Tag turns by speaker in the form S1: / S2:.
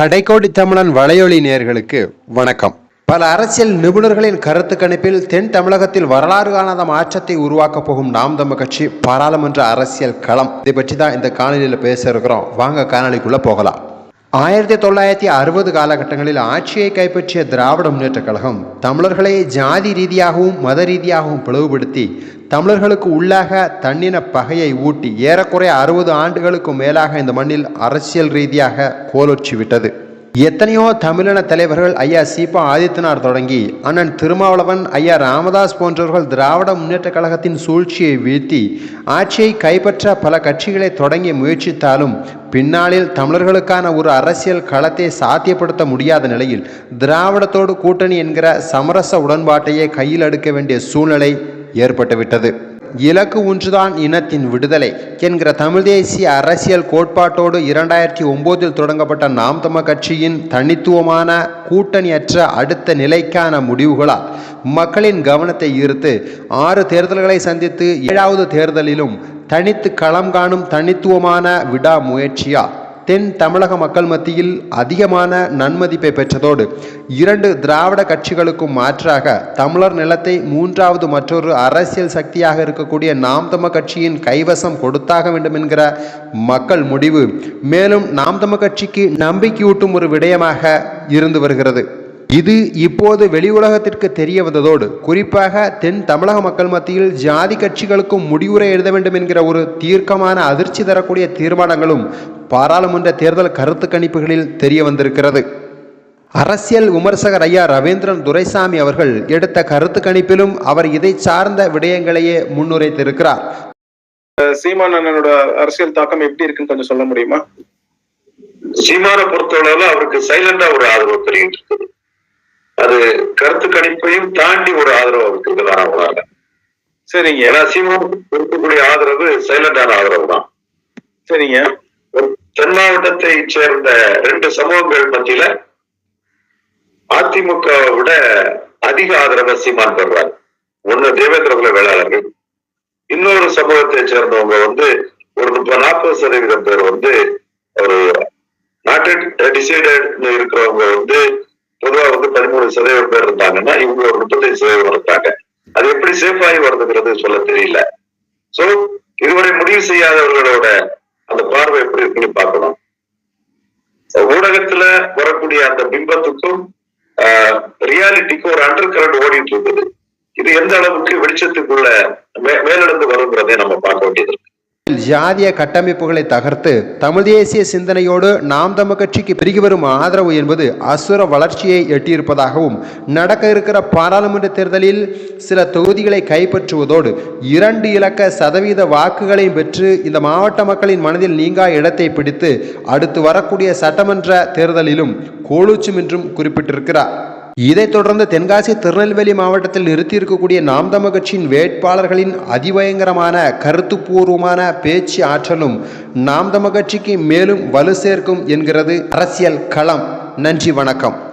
S1: கடைக்கோடி தமிழன் வலையொலி நேர்களுக்கு வணக்கம். பல அரசியல் நிபுணர்களின் கருத்து கணிப்பில் தென் தமிழகத்தில் வரலாறு காணாத மாற்றத்தை உருவாக்கப் போகும் நாம் தமிழ் கட்சி பாராளுமன்ற அரசியல் களம். இதை பற்றி தான் இந்த காணொலியில் பேச இருக்கிறோம். வாங்க காணொலிக்குள்ள போகலாம். ஆயிரத்தி தொள்ளாயிரத்தி அறுபது காலகட்டங்களில் ஆட்சியை கைப்பற்றிய திராவிட முன்னேற்றக் கழகம் தமிழர்களை ஜாதி ரீதியாகவும் மத ரீதியாகவும் பிளவுபடுத்தி தமிழர்களுக்கு உள்ளாக தன்னின பகையை ஊட்டி ஏறக்குறைய அறுபது ஆண்டுகளுக்கு மேலாக இந்த மண்ணில் அரசியல் ரீதியாக கோலொற்றி விட்டது எத்தனையோ தமிழின தலைவர்கள் ஐயா சீபா ஆதித்தனார் தொடங்கி அண்ணன் திருமாவளவன் ஐயா ராமதாஸ் போன்றவர்கள் திராவிட முன்னேற்றக் கழகத்தின் சூழ்ச்சியை வீழ்த்தி ஆட்சியை கைப்பற்ற பல கட்சிகளை தொடங்கி முயற்சித்தாலும் பின்னாளில் தமிழர்களுக்கான ஒரு அரசியல் களத்தை சாத்தியப்படுத்த முடியாத நிலையில் திராவிடத்தோடு கூட்டணி என்கிற சமரச உடன்பாட்டையே கையில் எடுக்க வேண்டிய சூழ்நிலை ஏற்பட்டுவிட்டது. இலக்கு ஒன்றுதான் இனத்தின் விடுதலை என்கிற தமிழ் தேசிய அரசியல் கோட்பாட்டோடு இரண்டாயிரத்தி ஒம்போதில் தொடங்கப்பட்ட நாம் தம கட்சியின் தனித்துவமான கூட்டணியற்ற அடுத்த நிலைக்கான முடிவுகளால் மக்களின் கவனத்தை ஈர்த்து ஆறு தேர்தல்களை சந்தித்து ஏழாவது தேர்தலிலும் தனித்து களம் காணும் தனித்துவமான விடாமுயற்சியால் தென் தமிழக மக்கள் மத்தியில் அதிகமான நன்மதிப்பை பெற்றதோடு இரண்டு திராவிட கட்சிகளுக்கும் மாற்றாக தமிழர் நிலத்தை மூன்றாவது மற்றொரு அரசியல் சக்தியாக இருக்கக்கூடிய நாம் தம கட்சியின் கைவசம் கொடுத்தாக வேண்டும் என்கிற மக்கள் முடிவு. மேலும் நாம் தம கட்சிக்கு நம்பிக்கையூட்டும் ஒரு விடயமாக இருந்து வருகிறது. இது இப்போது வெளி உலகத்திற்கு தெரிய வந்ததோடு குறிப்பாக தென் தமிழக மக்கள் மத்தியில் ஜாதி கட்சிகளுக்கும் முடிவுரை எழுத வேண்டும் என்கிற ஒரு தீர்க்கமான அதிர்ச்சி தரக்கூடிய தீர்மானங்களும் பாராளுமன்ற தேர்தல் கருத்து கணிப்புகளில் தெரிய வந்திருக்கிறது. அரசியல் விமர்சகர் ஐயா ரவீந்திரன் துரைசாமி அவர்கள் எடுத்த கருத்து கணிப்பிலும் அவர் இதை சார்ந்த விடயங்களையே முன்னுரைத்திருக்கிறார்.
S2: சீமான் அண்ணனோட அரசியல் தாக்கம் எப்படி இருக்குன்னு கொஞ்சம் சொல்ல முடியுமா?
S3: சீமானை பொறுத்தளவுல அவருக்கு சைலண்டா ஒரு ஆதரவு இருக்குது. அது கருத்து கணிப்பையும் தாண்டி ஒரு ஆதரவு அவருக்கு இருக்குதான் அவங்களால
S2: சரிங்க.
S3: ஏன்னா சீமானுக்கு கொடுக்கக்கூடிய ஆதரவு சைலண்டான ஆதரவு தான்.
S2: சரிங்க.
S3: தென் மாவட்டத்தை சேர்ந்த ரெண்டு சமூகங்கள் மத்தியில அதிமுக விட அதிக ஆதரவை சீமான் பெறுறாங்க ஒண்ணு தேவேந்திர குல வேளாளர்கள் இன்னொரு சமூகத்தை சேர்ந்தவங்க வந்து ஒரு முப்பது நாற்பது சதவீதம் பேர் வந்து ஒரு நாட்டு டிசைடட் இருக்கிறவங்க வந்து பொதுவா வந்து பதிமூணு சதவீதம் பேர் இருந்தாங்கன்னா இவங்க ஒரு முப்பத்தஞ்சு சதவீதம் இருந்தாங்க அது எப்படி சேஃப் ஆகி வருதுங்கிறது சொல்ல தெரியல. சோ இதுவரை முடிவு செய்யாதவர்களோட அந்த பார்வை எப்படி இருக்குன்னு பார்க்கணும். ஊடகத்துல வரக்கூடிய அந்த பிம்பத்துக்கும் ரியாலிட்டிக்கும் ஒரு அண்டர் கரண்ட் ஓடிட்டு இருக்குது. இது எந்த அளவுக்கு வெளிச்சத்துக்குள்ள மே- மேலிருந்து வருங்கிறதை நம்ம பார்க்க வேண்டியது இருக்கு.
S1: ஜாதிய கட்டமைப்புகளை தகர்த்து தமிழ் தேசிய சிந்தனையோடு நாம் தம கட்சிக்கு பெருகி வரும் ஆதரவு என்பது அசுர வளர்ச்சியை எட்டியிருப்பதாகவும் நடக்க இருக்கிற பாராளுமன்ற தேர்தலில் சில தொகுதிகளை கைப்பற்றுவதோடு இரண்டு இலக்க சதவீத வாக்குகளையும் பெற்று இந்த மாவட்ட மக்களின் மனதில் நீங்கா இடத்தை பிடித்து அடுத்து வரக்கூடிய சட்டமன்ற தேர்தலிலும் கோலூச்சும் என்றும் குறிப்பிட்டிருக்கிறார். இதைத் தொடர்ந்து தென்காசி திருநெல்வேலி மாவட்டத்தில் நிறுத்தியிருக்கக்கூடிய நாம் தமிழ் கட்சியின் வேட்பாளர்களின் அதிபயங்கரமான கருத்துப்பூர்வமான பேச்சு ஆற்றலும் நாம் தமிழ் கட்சிக்கு மேலும் வலு சேர்க்கும் என்கிறது அரசியல் களம். நன்றி வணக்கம்.